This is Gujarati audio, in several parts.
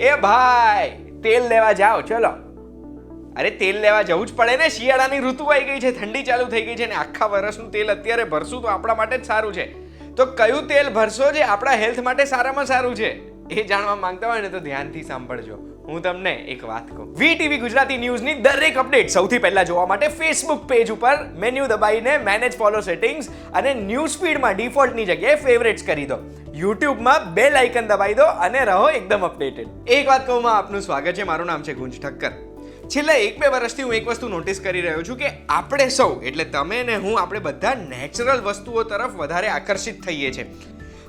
એ ભાઈ, તેલ લેવા જાઓ, ચલો. અરે, તેલ લેવા જવું જ પડે ને. શિયાળાની ઋતુ આવી ગઈ છે, ઠંડી ચાલુ થઈ ગઈ છે ને આખા વર્ષનું તેલ અત્યારે ભરશું તો આપણા માટે જ સારું છે. તો કયું તેલ ભરશો જે આપણા હેલ્થ માટે સારામાં સારું છે? એ જાણવા માંગતા હોય ને તો ધ્યાનથી સાંભળજો. હું તમને એક વાત કહું. વી ટીવી ગુજરાતી ન્યૂઝની દરેક અપડેટ સૌથી પહેલા જોવા માટે ફેસબુક પેજ ઉપર મેન્યુ દબાઈને મેનેજ ફોલો સેટિંગ્સ અને ન્યૂઝ ફીડમાં ડિફોલ્ટની જગ્યાએ ફેવરેટ્સ કરી દો. યુટ્યુબમાં બેલ આઇકન દબાઈ દો અને રહો એકદમ અપડેટેડ એક વાત કહું આપનું સ્વાગત છે. મારું નામ છે ગુંજ ઠક્કર. છેલ્લા એક બે વર્ષથી હું એક વસ્તુ નોટિસ કરી રહ્યો છું કે આપણે સૌ, એટલે તમે ને હું, આપણે બધા નેચરલ વસ્તુઓ તરફ વધારે આકર્ષિત થઈએ છીએ.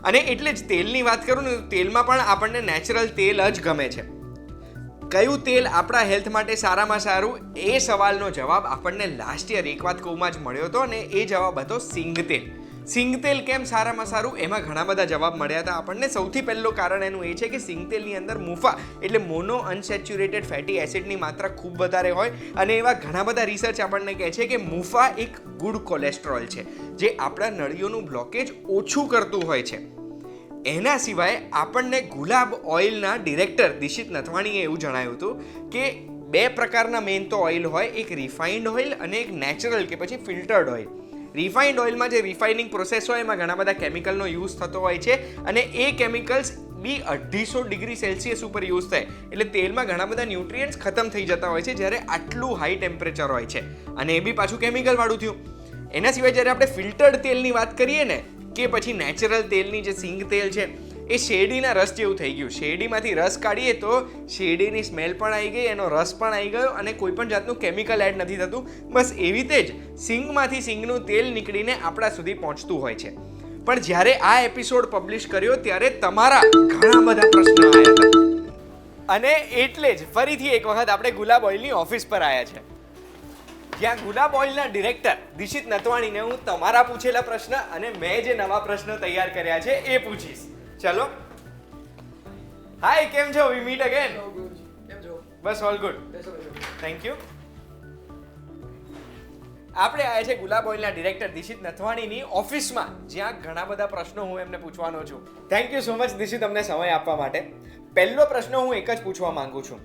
અને એટલે જ તેલની વાત કરું ને તેલમાં પણ આપણને નેચરલ તેલ જ ગમે છે. કયું તેલ આપણા હેલ્થ માટે સારામાં સારું એ સવાલનો જવાબ આપણને લાસ્ટ યર એક વાત કહુંમાં જ મળ્યો હતો અને એ જવાબ હતો સિંગ તેલ. સિંગ તેલ કેમ સારામાં સારું? એમાં ઘણા બધા જવાબ મળ્યા હતા આપણને. સૌથી પહેલું કારણ એનું એ છે કે સિંગતેલની અંદર મુફા એટલે મોનો અનસેચ્યુરેટેડ ફેટી એસિડની માત્રા ખૂબ વધારે હોય. અને એવા ઘણા બધા રિસર્ચ આપણને કહે છે કે મુફા એક ગુડ કોલેસ્ટ્રોલ છે, જે આપણા નળીઓનું બ્લોકેજ ઓછું કરતું હોય છે. એના સિવાય આપણને ગુલાબ ઓઇલના ડિરેક્ટર દિશિત નથવાણીએ એવું જણાવ્યું હતું કે બે પ્રકારના મેઇન તો ઓઇલ હોય, એક રિફાઇન્ડ ઓઇલ અને એક નેચરલ કે પછી ફિલ્ટર્ડ ઓઇલ રિફાઇન્ડ ઓઇલમાં જે રિફાઇનિંગ પ્રોસેસ હોય એમાં ઘણા બધા કેમિકલનો યુઝ થતો હોય છે અને એ કેમિકલ્સ બી અઢીસો ડિગ્રી સેલ્સિયસ ઉપર યુઝ થાય. એટલે તેલમાં ઘણા બધા ન્યુટ્રિયન્ટ્સ ખતમ થઈ જતા હોય છે જ્યારે આટલું હાઈ ટેમ્પરેચર હોય છે. અને એ બી પાછું કેમિકલવાળું થયું. એના સિવાય જ્યારે આપણે ફિલ્ટર્ડ તેલની વાત કરીએ ને, કે પછી નેચરલ તેલની જે સિંગ તેલ છે એ શેરડીના રસ જેવું થઈ ગયું. શેરડીમાંથી રસ કાઢીએ તો શેરડીની સ્મેલ પણ આવી ગઈ, એનો રસ પણ આવી ગયો અને કોઈ પણ જાતનું કેમિકલ એડ નથી થતું. બસ એવી રીતે જ સિંગમાંથી સિંગનું તેલ નીકળીને આપણા સુધી પહોંચતું હોય છે. પણ જ્યારે આ એપિસોડ પબ્લિશ કર્યો ત્યારે તમારા ઘણા બધા પ્રશ્નો આવ્યા હતા. અને એટલે જ ફરીથી એક વખત આપણે ગુલાબ ઓઇલની ઓફિસ પર આવ્યા છે. જ્યાં ગુલાબ ઓઇલના ડિરેક્ટર દિશિત નતવાણીને હું તમારા પૂછેલા પ્રશ્ન અને મેં જે નવા પ્રશ્નો તૈયાર કર્યા છે એ પૂછીશ. ચલો. હાય કેમ છો? વી મીટ અગેન બસ ઓલ ગુડ થેન્ક યુ આપણે આવ્યા છે ગુલાબ ઓઇલના ડિરેક્ટર દિશિત નથવાણીની ઓફિસમાં જ્યાં ઘણા બધા પ્રશ્નો હું એમને પૂછવાનો છું. Thank you so much Dishit અમને સમય આપવા માટે. પહેલો પ્રશ્ન હું એક જ પૂછવા માંગુ છું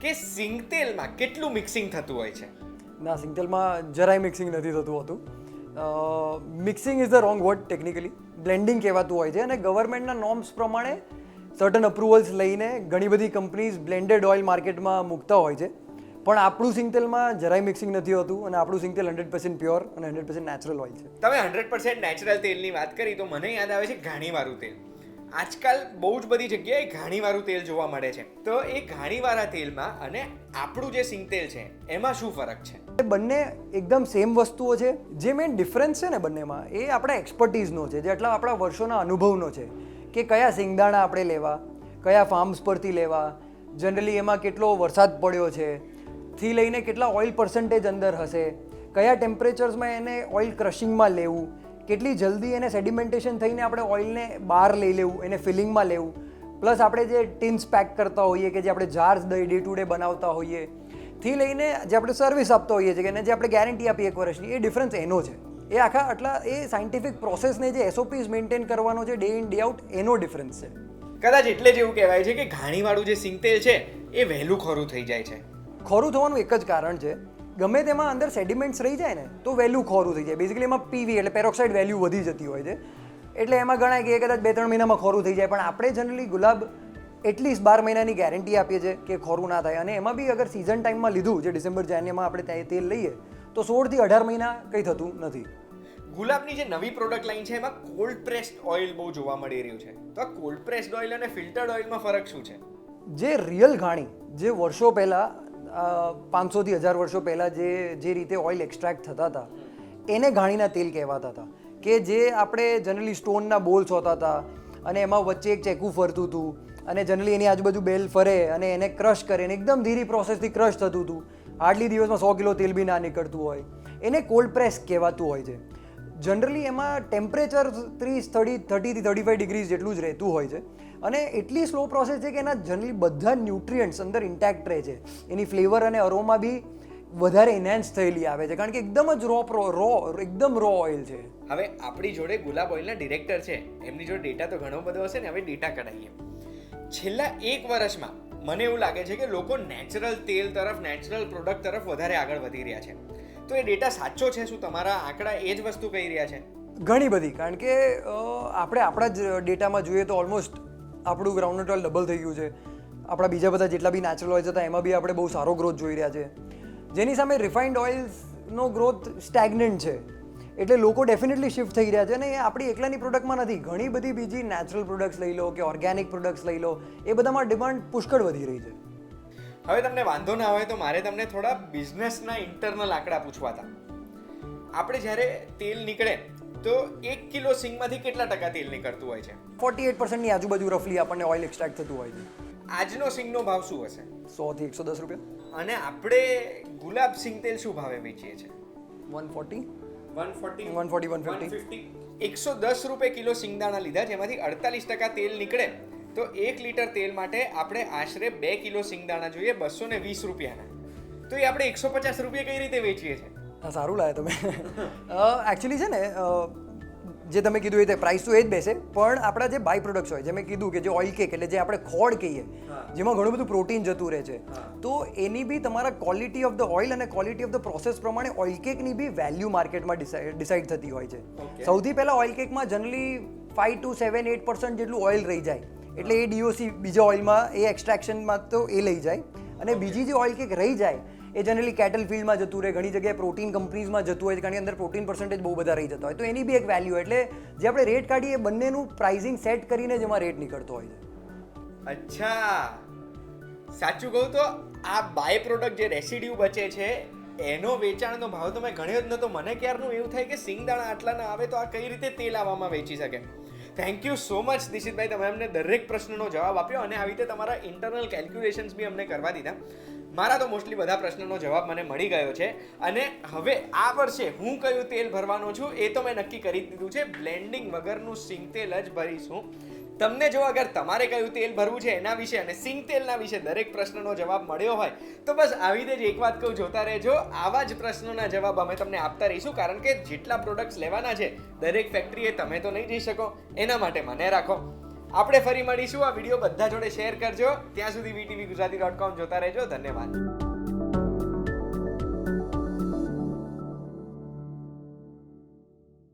કે સિંગતેલમાં કેટલું મિક્સિંગ થતું હોય છે? ના સિંગતેલમાં જરાય મિક્સિંગ નથી થતું હોતું. Mixing is the wrong word technically blending કહેવાતું હોય છે અને ગવર્મેન્ટના નોર્મ્સ પ્રમાણે સર્ટન અપ્રુવલ્સ લઈને ઘણી બધી કંપનીઝ બ્લેન્ડેડ ઓઇલ માર્કેટમાં મૂકતા હોય છે. પણ આપણું સિંગતેલમાં જરાય મિક્સિંગ નથી હોતું અને આપણું સિંગતેલ હંડ્રેડ પર્સન્ટ પ્યોર અને હંડ્રેડ પર્સન્ટ નેચરલ ઓઇલ છે. તમે હંડ્રેડ પર્સન્ટ નેચરલ તેલની વાત કરી તો મને યાદ આવે છે ઘાણીવાળું તેલ. આજકાલ બહુ જ બધી જગ્યાએ ઘાણીવાળું તેલ જોવા મળે છે. તો એ ઘાણીવાળા તેલમાં અને આપણું જે સિંગ તેલ છે, એમાં શું ફરક છે? બંને એકદમ સેમ વસ્તુઓ છે. જે મેઇન ડિફરન્સ છે ને બંનેમાં, એ આપણા એક્સપર્ટીઝનો છે, જે એટલા આપણા વર્ષોના અનુભવનો છે કે કયા સિંગદાણા આપણે લેવા, કયા ફાર્મ્સ પરથી લેવા જનરલી એમાં કેટલો વરસાદ પડ્યો છે, થી લઈને કેટલા ઓઇલ પર્સન્ટેજ અંદર હશે, કયા ટેમ્પરેચર્સમાં એને ઓઇલ ક્રશિંગમાં લેવું, કેટલી જલ્દી એને સેડિમેન્ટેશન થઈને આપણે ઓઇલને બહાર લઈ લેવું, એને ફિલિંગમાં લેવું. પ્લસ આપણે જે ટીન્સ પેક કરતા હોઈએ કે જે આપણે જાર્સ ડે ટુ ડે બનાવતા હોઈએ થી લઈને જે આપણે સર્વિસ આપતો હોઈએ છીએ એને જે આપણે ગેરંટી આપીએ એક વર્ષની એ ડિફરન્સ એનો છે. એ આખા આટલા એ સાયન્ટિફિક પ્રોસેસને જે એસઓપીઝ મેન્ટેન કરવાનો છે ડે ઇન ડે આઉટ એનો ડિફરન્સ છે. કદાચ એટલે જ એવું કહેવાય છે કે ઘાણીવાળું જે સિંગતેલ છે એ વહેલું ખોરું થઈ જાય છે. ખોરું થવાનું એક જ કારણ છે. ગમે તેમાં અંદર સેડિમેન્ટ્સ રહી જાય ને તો વહેલું ખોરું થઈ જાય. બેઝિકલી એમાં પીવી એટલે પેરોક્સાઇડ વેલ્યુ વધી જતી હોય છે. એટલે એમાં ગણાય કે એ કદાચ બે ત્રણ મહિનામાં ખોરું થઈ જાય. પણ આપણે જનરલી ગુલાબ એટલીસ્ટ બાર મહિનાની ગેરંટી આપીએ છીએ કે ખોરું ના થાય. અને એમાં બી અગર સિઝન ટાઈમમાં લીધું જે ડિસેમ્બર જાન્યુઆરીમાં આપણે ત્યાં તેલ લઈએ તો સોળથી અઢાર મહિના કંઈ થતું નથી. ગુલાબની જે નવી પ્રોડક્ટ લાઈન છે એમાં કોલ્ડ પ્રેસ્ડ ઓઇલ બહુ જોવા મળી રહ્યું છે. તો આ કોલ્ડ પ્રેસ્ડ ઓઇલ અને ફિલ્ટર્ડ ઓઇલમાં ફરક શું છે? જે રિયલ ઘાણી જે વર્ષો પહેલાં પાંચસોથી હજાર વર્ષો પહેલાં જે જે રીતે ઓઇલ એક્સ્ટ્રેક્ટ થતા હતા એને ઘાણીના તેલ કહેવાતા હતા. કે જે આપણે જનરલી સ્ટોનના બોલ્સ હોતા હતા અને એમાં વચ્ચે એક ચેકુ ફરતું હતું અને જનરલી એની આજુબાજુ બેલ ફરે અને એને ક્રશ કરે અને એકદમ ધીરી પ્રોસેસથી ક્રશ થતું હતું. હાર્ડલી દિવસમાં સો કિલો તેલ બી ના નીકળતું હોય. એને કોલ્ડ પ્રેસ કહેવાતું હોય છે. જનરલી એમાં ટેમ્પરેચર ત્રીસ, થર્ટી થર્ટીથી થર્ટી ફાઈવ ડિગ્રીઝ જેટલું જ રહેતું હોય છે. અને એટલી સ્લો પ્રોસેસ છે કે એના જનરલી બધા ન્યુટ્રિયન્ટ્સ અંદર ઇન્ટેક્ટ રહે છે. એની ફ્લેવર અને અરોમા બી વધારે એન્હાન્સ થયેલી આવે છે. કારણ કે એકદમ જ રો રો એકદમ રો ઓઇલ છે. હવે આપણી જોડે ગુલાબ ઓઇલના ડિરેક્ટર છે. એમની જોડે ડેટા તો ઘણો બધો હશે ને, હવે ડેટા કઢાઈએ. છેલ્લા એક વર્ષમાં મને એવું લાગે છે કે લોકો નેચરલ તેલ તરફ નેચરલ પ્રોડક્ટ તરફ વધારે આગળ વધી રહ્યા છે. તો એ ડેટા સાચો છે શું? તમારા આંકડા એ જ વસ્તુ કહી રહ્યા છે? ઘણી બધી, કારણ કે આપણે આપણા જ ડેટામાં જોઈએ તો ઓલમોસ્ટ આપણું ગ્રાઉન્ડ ઓઇલ ડબલ થઈ ગયું છે. આપણા બીજા બધા જેટલા બી નેચરલ ઓઇલ્સ હતા, એમાં બી આપણે બહુ સારો ગ્રોથ જોઈ રહ્યા છે. જેની સામે રિફાઇન્ડ ઓઇલ્સનો ગ્રોથ સ્ટેગ્નન્ટ છે. એટલે લોકો ડેફિનેટલી શિફ્ટ થઈ રહ્યા છે અને એ આપણી એકલાની પ્રોડક્ટમાં નથી. ઘણી બધી બીજી નેચરલ પ્રોડક્ટ્સ લઈ લો કે ઓર્ગેનિક પ્રોડક્ટ્સ લઈ લો એ બધામાં ડિમાન્ડ પુષ્કળ વધી રહી છે. હવે તમને વાંધો ના હોય તો મારે તમને થોડા બિઝનેસના ઇન્ટરનલ આંકડા પૂછવા હતા. આપણે જ્યારે તેલ નીકળે તો એક કિલો સિંગમાંથી કેટલા ટકા તેલ નીકળતું હોય છે? ફોર્ટી એટ પર્સન્ટની આજુબાજુ રફલી આપણને ઓઇલ એક્સટ્રેક્ટ થતું હોય છે. આજનો સિંગનો ભાવ શું હશે? સોથી એકસો દસ રૂપિયા. અને આપણે ગુલાબ સિંગ તેલ શું ભાવે વેચીએ છીએ? One forty. One forty 140, 150. એકસો દસ રૂપે કિલો સિંગદાણા લીધા જેમાંથી અડતાલીસ ટકા તેલ નીકળે. તો એક લીટર તેલ માટે આપણે આશરે બે કિલો સિંગદાણા જોઈએ બસો ને વીસ રૂપિયાના. તો એ આપણે એકસો પચાસ રૂપિયા કઈ રીતે વેચીએ છીએ? સારું લાગે તમે. એકચ્યુઅલી છે ને જે તમે કીધું એ રીતે પ્રાઇસ તો એ જ બેસે પણ આપણા જે બાય પ્રોડક્ટ્સ હોય જે મેં કીધું કે જે ઓઇલ કેક એટલે જે આપણે ખોળ કહીએ જેમાં ઘણું બધું પ્રોટીન જતું રહે છે તો એની બી તમારા ક્વોલિટી ઓફ ધ ઓઇલ અને ક્વોલિટી ઓફ ધ પ્રોસેસ પ્રમાણે ઓઇલ કેકની બી વેલ્યુ માર્કેટમાં ડિસાઇડ થતી હોય છે. સૌથી પહેલાં oil કેકમાં generally five to seven eight percent જેટલું ઓઇલ રહી જાય. એટલે એ ડીઓસી બીજા ઓઇલમાં એ એક્સટ્રેક્શનમાં તો એ લઈ જાય. અને બીજી જે ઓઇલ કેક રહી જાય એ જનરલી કેટલ ફિલ્ડમાં જતું રહે, ઘણી જગ્યાએ પ્રોટીન કંપનીઝમાં જતું હોય કારણ કે અંદર પ્રોટીન પર્સન્ટેજ બહુ બધા રહી જતા હોય. તો એની બી એક વેલ્યુ એટલે જે આપણે રેટ કાઢીએ બંનેનું પ્રાઇઝિંગ સેટ કરીને જ એમાં રેટ નીકળતો હોય છે. અચ્છા. સાચું કહું તો આ બાય પ્રોડક્ટ જે રેસિડ્યુ બચે છે, એનો વેચાણનો ભાવ તો મેં ગણ્યો જ નહોતો મને ક્યારનું એવું થાય કે સિંગદાણા આટલા ના આવે તો આ કઈ રીતે તેલ આવવામાં વેચી શકે? થેન્ક યુ સો મચ દિશિતભાઈ. તમે અમને દરેક પ્રશ્નનો જવાબ આપ્યો અને આવી રીતે તમારા ઇન્ટરનલ કેલ્ક્યુલેશન્સ બી અમને કરવા દીધા. મારા તો મોસ્ટલી બધા પ્રશ્નનો જવાબ મને મળી ગયો છે. અને હવે આ વર્ષે હું કયું તેલ ભરવાનો છું એ તો મેં નક્કી કરી દીધું છે. બ્લેન્ડિંગ વગરનું સિંગ તેલ જ ભરીશું તમને જો અગર તમારે કયું તેલ ભરવું છે એના વિશે અને સિંગ તેલના વિશે દરેક પ્રશ્નનો જવાબ મળ્યો હોય, તો બસ આવી જ એક વાત કહું, જોતા રહેજો. આવા જ પ્રશ્નોના જવાબ અમે તમને આપતા રહીશું, કારણ કે જેટલા પ્રોડક્ટ્સ લેવાના છે, દરેક ફેક્ટરીએ તમે તો નહીં જઈ શકો. એના માટે મને રાખો. આપણે ફરી મળીશું. આ વીડિયો બધા જોડે શેર કરજો. ત્યાં સુધી વીટીવી ગુજરાતી ડોટ કોમ જોતા રહેજો. ધન્યવાદ.